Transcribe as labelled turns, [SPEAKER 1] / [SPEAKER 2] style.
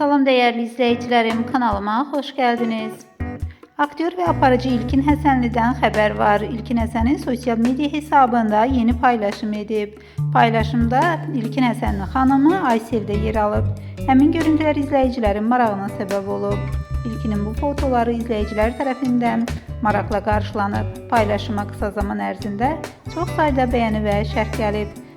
[SPEAKER 1] Salam değerli izleyicilerim, kanalıma hoş geldiniz. Aktör ve aparıcı İlkin Həsənlidən xəbər var. İlkin Həsənin sosial media hesabında yeni paylaşım edib. Paylaşımda İlkin Həsənli xanımı Aysel də yer alıb. Həmin görüntülər izləyicilərin marağına səbəb olub. İlkinin bu fotoları izləyicilər tərəfindən maraqla qarşılanıb. Paylaşıma qısa zaman ərzində çox sayda bəyəni və şərh gəlib.